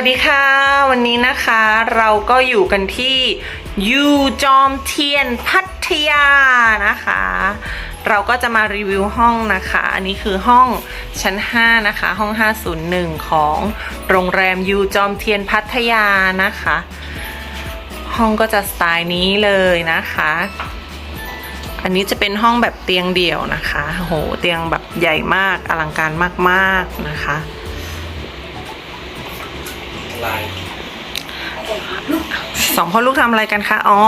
วัสดีค่ะ วันนี้นะคะเราก็อยู่กันที่ยูจอมเทียนพัทยานะคะ เราก็จะมารีวิวห้องนะคะ อันนี้คือห้องชั้น 5 นะคะ ห้อง 501 ของโรงแรมยูจอมเทียนพัทยานะคะ ห้องก็จะสไตล์นี้เลยนะคะ อันนี้จะเป็นห้องแบบเตียงเดี่ยวนะคะโหเตียงแบบใหญ่มากอลังการมากๆนะคะ ลายสองพ่อลูกทำอะไรกันคะ อ๋อ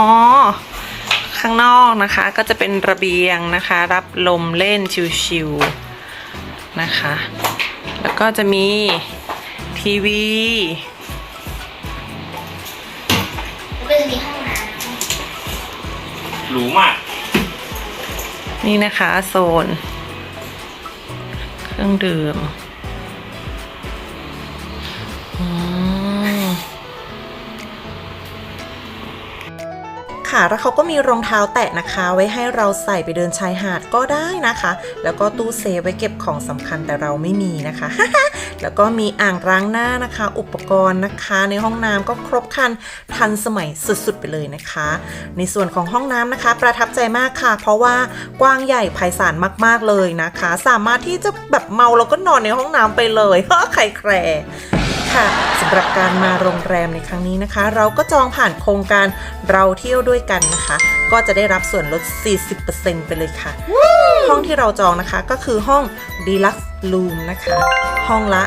ข้างนอกนะคะ ก็จะเป็นระเบียงนะคะ รับลมเล่นชิวๆนะคะ แล้วก็จะมีทีวีแล้วก็จะมีห้องน้หรูมาก นี่นะคะ โซน เครื่องดื่ม ค่ะแล้วเขาก็มีรองเท้าแตะนะคะ ไว้ให้เราใส่ไปเดินชายหาดก็ได้นะคะ แล้วก็ตู้เซฟไว้เก็บของสำคัญแต่เราไม่มีนะคะ แล้วก็มีอ่างล้างหน้านะคะ อุปกรณ์นะคะ ในห้องน้ำก็ครบครันทันสมัยสุดๆไปเลยนะคะ ในส่วนของห้องน้ำนะคะ ประทับใจมากค่ะ เพราะว่ากว้างใหญ่ไพศาลมากๆเลยนะคะ สามารถที่จะแบบเมาแล้วก็นอนในห้องน้ำไปเลยใครแคร ค่ะสำหรับการมาโรงแรมในครั้งนี้นะคะ เราก็จองผ่านโครงการเราเที่ยวด้วยกันนะคะ ก็จะได้รับส่วนลด 40%ไปเลยค่ะ ห้องที่เราจองนะคะก็คือห้อง Deluxe Room นะคะ ห้องละ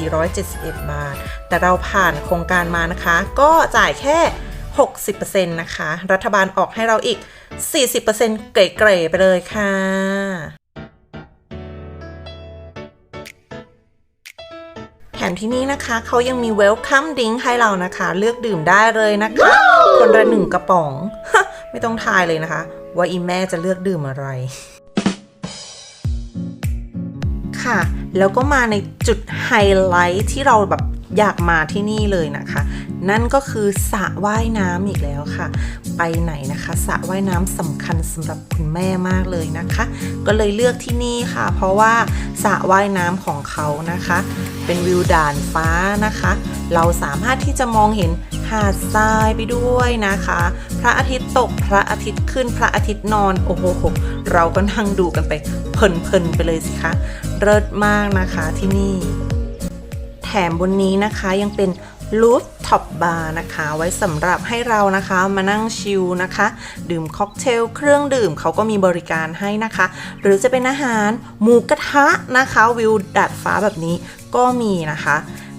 2,471 บาท แต่เราผ่านโครงการมานะคะ ก็จ่ายแค่ 60%นะคะ รัฐบาลออกให้เราอีก 40%เก๋ๆไปเลยค่ะ มที่นี่นะคะ เขายังมี Welcome Drink ให้เรานะคะ เลือกดื่มได้เลยนะคะ คนละหนึ่งกระป๋อง ไม่ต้องทายเลยนะคะ ว่าอีแม่จะเลือกดื่มอะไรค่ะ แล้วก็มาในจุดไฮไลท์ที่เราแบบ อยากมาที่นี่เลยนะคะ นั่นก็คือสระว่ายน้ำอีกแล้วค่ะ ไปไหนนะคะสระว่ายน้ำสำคัญสำหรับคุณแม่มากเลยนะคะ ก็เลยเลือกที่นี่ค่ะ เพราะว่าสระว่ายน้ำของเขานะคะ เป็นวิวด่านฟ้านะคะ เราสามารถที่จะมองเห็นหาดทรายไปด้วยนะคะ พระอาทิตย์ตก พระอาทิตย์ขึ้น พระอาทิตย์นอน โอ้โห เราก็นั่งดูกันไปเพลินๆไปเลยสิคะ เลิศมากนะคะที่นี่ แถมบนนี้นะคะยังเป็นลูฟท็อปบาร์นะคะ ไว้สำหรับให้เรานะคะมานั่งชิลนะคะ ดื่มค็อกเทลเครื่องดื่มเขาก็มีบริการให้นะคะ หรือจะเป็นอาหารหมูกระทะนะคะ วิวดาดฟ้าแบบนี้ก็มีนะคะ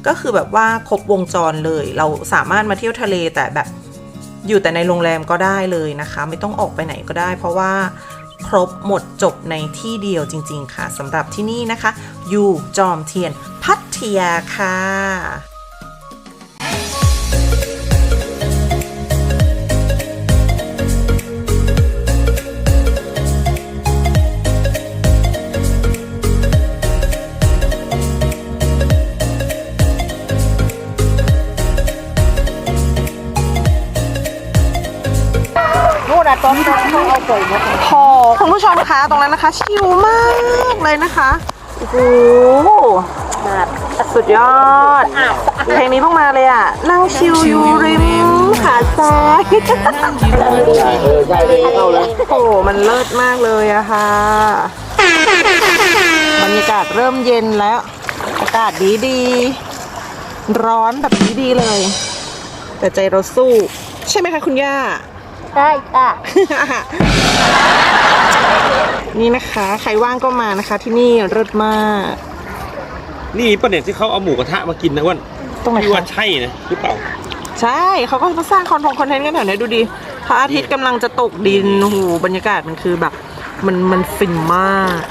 ก็คือแบบว่าครบวงจรเลย เราสามารถมาเที่ยวทะเลแต่แบบอยู่แต่ในโรงแรมก็ได้เลยนะคะ ไม่ต้องออกไปไหนก็ได้ เพราะว่าครบหมดจบในที่เดียวจริง ๆ ค่ะสำหรับที่นี่นะคะยูจอมเทียน พัทยค่ะนู่นต้นต้นเขาเอาไปหมดเลยโหคุณผู้ชมคะตรงนั้นนะคะ ชิลมากเลยนะคะ โอ้โห สุดยอด เพลงนี้เพิ่งมาเลยอะ นั่งชิลอยู่ริมหาดทรายเออใช่เลยเข้าแล้วโอ้โหมันเลิศมากเลยอะค่ะบรรยากาศเริ่มเย็นแล้ว อากาศดีดีๆร้อนแบบนี้ดีเลย แต่ใจเราสู้ ใช่ไหมคะคุณย่า ใช่ค่ะ นี่นะคะ ใครว่างก็มานะคะที่นี่เลิศมาก นี่ประเด็นที่เขาเอาหมูกระทะมากินนะอ้วันตรงไหนพี่ว่าคะใช่นะหรือเปล่า ใช่เขาก็มาสร้างคอนคอนเทนต์กันแถวนี้ดูดิพระอาทิตย์กำลังจะตกดินโอ้โหบรรยากาศมันคือแบบ มันมันฟินมาก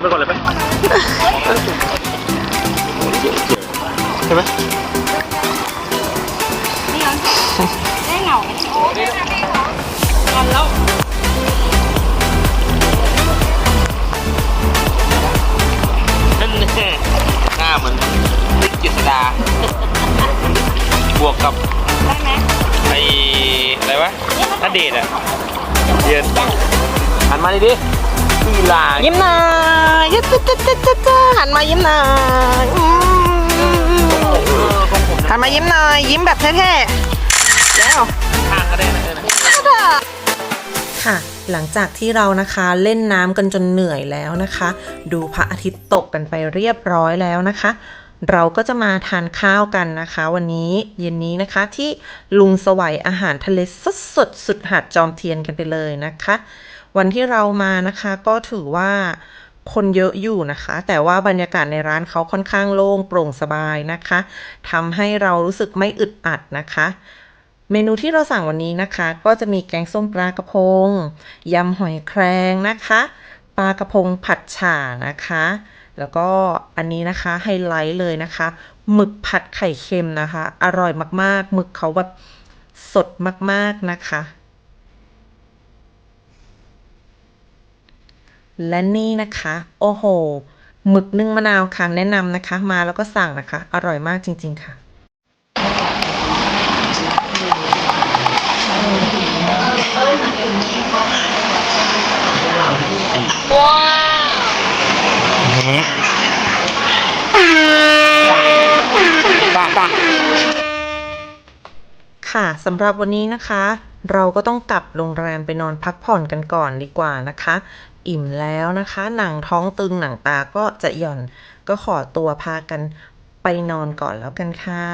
ไปก่อนเลยไหมใช่ไหมได้เหงานั่นแน่หน้าเหมือนติ๊กจิษดา บวกกับได้ไหมไอ้อะไรวะณเดชน์อะ เยืนหันมาดิดิ ลีลายิ้มหน่อยยิ้มจ๊ะจ๊ะจ๊ะจ๊ะจ๊ะหันมายิ้มหน่อยอืมหันมายิ้มหน่อยยิ้มแบบเท่ๆแล้วข้างก็ได้นะเออนะค่ะหลังจากที่เรานะคะเล่นน้ำกันจนเหนื่อยแล้วนะคะ ดูพระอาทิตย์ตกกันไปเรียบร้อยแล้วนะคะ เราก็จะมาทานข้าวกันนะคะ วันนี้เย็นนี้นะคะที่ลุงสวัยอาหารทะเลสดสดๆสุดหาดจอมเทียนกันไปเลยนะคะ วันที่เรามานะคะ ก็ถือว่าคนเยอะอยู่นะคะ แต่ว่าบรรยากาศในร้านเขาค่อนข้างโล่งโปร่งสบายนะคะทำให้เรารู้สึกไม่อึดอัดนะคะ เมนูที่เราสั่งวันนี้นะคะ ก็จะมีแกงส้มปลากระพงยำหอยแครงนะคะปลากระพงผัดฉ่านะคะ แล้วก็อันนี้นะคะไฮไลท์เลยนะคะหมึกผัดไข่เค็มนะคะ อร่อยมากๆหมึกเขาแบบสดมากๆนะคะ และนี่นะคะ โอ้โหหมึกนึ่งมะนาวค่ะแนะนำนะคะ มาแล้วก็สั่งนะคะ อร่อยมากจริง ๆ ค่ะค่ะสำหรับวันนี้นะคะ เราก็ต้องกลับโรงแรมไปนอนพักผ่อนกันก่อนดีกว่านะคะ อิ่มแล้วนะคะ หนังท้องตึงหนังตาก็จะหย่อนก็ขอตัวพากันไปนอนก่อนแล้วกันค่ะ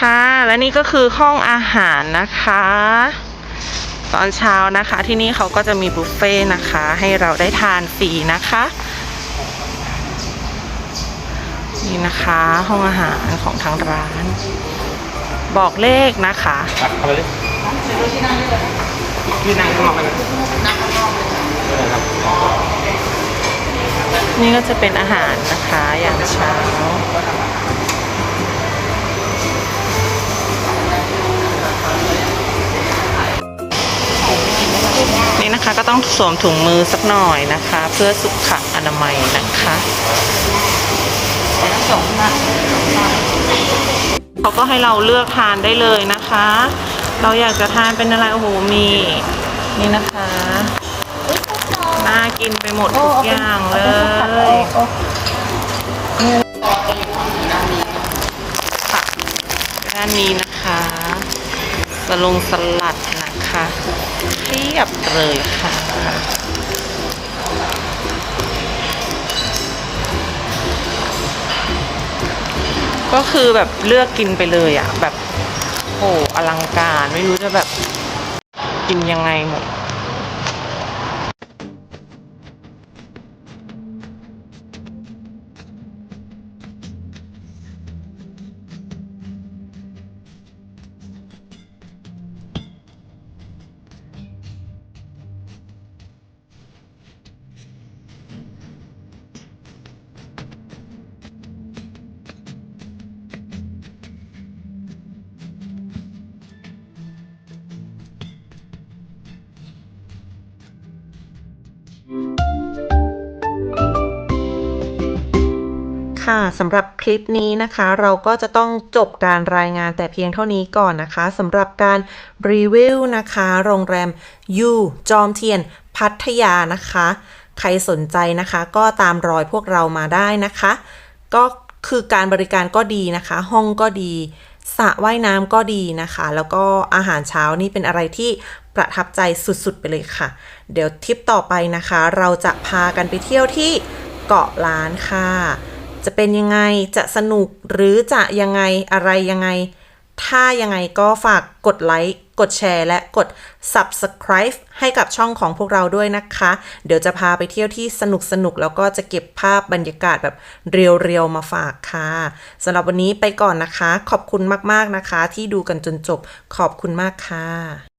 ค่ะ และนี่ก็คือห้องอาหารนะคะ ตอนเช้านะคะที่นี่เขาก็จะมีบุฟเฟ่ต์นะคะ ให้เราได้ทานฟรีนะคะ นี่นะคะห้องอาหารของทางร้าน บอกเลขนะคะนี่นั่งข้างนอกกันนะนี่ก็จะเป็นอาหารนะคะอย่าง ต้องสวมถุงมือสักหน่อยนะคะ เพื่อสุขอนามัยนะคะเขาก็ให้เราเลือกทานได้เลยนะคะ เราอยากจะทานเป็นอะไรโอ้โหมีนี่นะคะน่ากินไปหมดทุกอย่างเลยค่ะด้านนี้นะคะสลงสลัดนะคะ เทียบเลยค่ะก็คือแบบเลือกกินไปเลยอะแบบโหอลังการไม่รู้จะแบบกินยังไงหมด ค่ะสำหรับคลิปนี้นะคะ เราก็จะต้องจบการรายงานแต่เพียงเท่านี้ก่อนนะคะสำหรับการรีวิวนะคะ โรงแรมยูจอมเทียน พัทยานะคะ ใครสนใจนะคะ ก็ตามรอยพวกเรามาได้นะคะ ก็คือการบริการก็ดีนะคะ ห้องก็ดีสระว่ายน้ำก็ดีนะคะ แล้วก็อาหารเช้านี่เป็นอะไรที่ประทับใจสุดๆไปเลยค่ะ เดี๋ยวทริปต่อไปนะคะ เราจะพากันไปเที่ยวที่เกาะล้านค่ะ จะเป็นยังไงจะสนุกหรือจะยังไงอะไรยังไง ถ้ายังไงก็ฝากกดไลค์กดแชร์และกด subscribe ให้กับช่องของพวกเราด้วยนะคะ เดี๋ยวจะพาไปเที่ยวที่สนุกสนุกแล้วก็จะเก็บภาพบรรยากาศแบบเรียวๆมาฝากค่ะสำหรับวันนี้ไปก่อนนะคะ ขอบคุณมากๆนะคะ ที่ดูกันจนจบขอบคุณมากค่ะ